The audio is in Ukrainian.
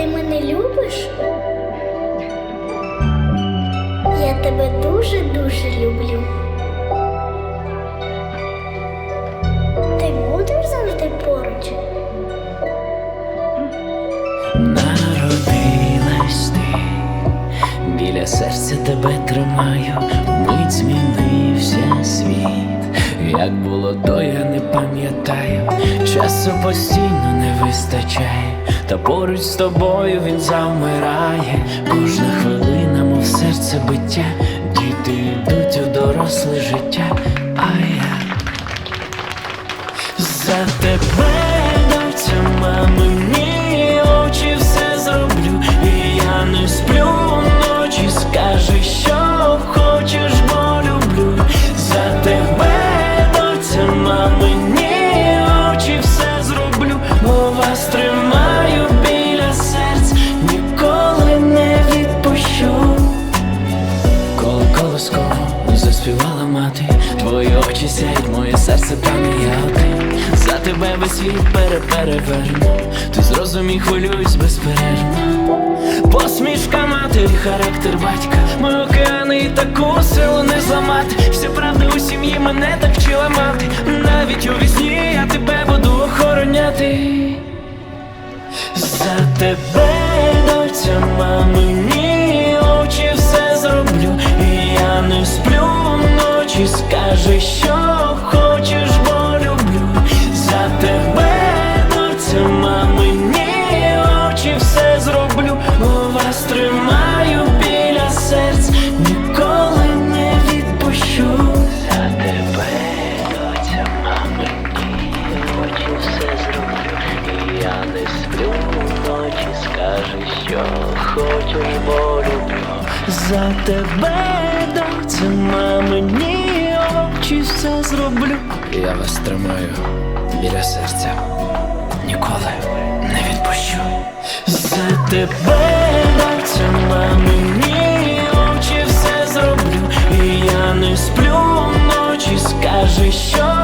ти мене любиш? Я тебе дуже-дуже люблю. Ти будеш завжди поруч? Народилась ти, біля серця тебе тримаю, мить змінився світ. Як було, то я не пам'ятаю, часу постійно не вистачає та поруч з тобою він завмирає. Кожна хвилина, мов серце биття, діти йдуть у доросле життя, твої очі сяють, моє серце один За тебе весь світ перепереверну, ти зрозумій, хвилююсь безперервно. Посмішка матері, характер батька, ми океани і таку силу не зламати. Вся правда у сім'ї мене так вчила мати. Навіть у вісні я тебе буду охороняти. За тебе, я не сплю вночі, скажи, що хочеш, бо люблю. За тебе, доця, мамині очі все зроблю. Я вас тримаю біля серця, ніколи не відпущу. За тебе, доця, мамині очі все зроблю, і я не сплю вночі, скажи, що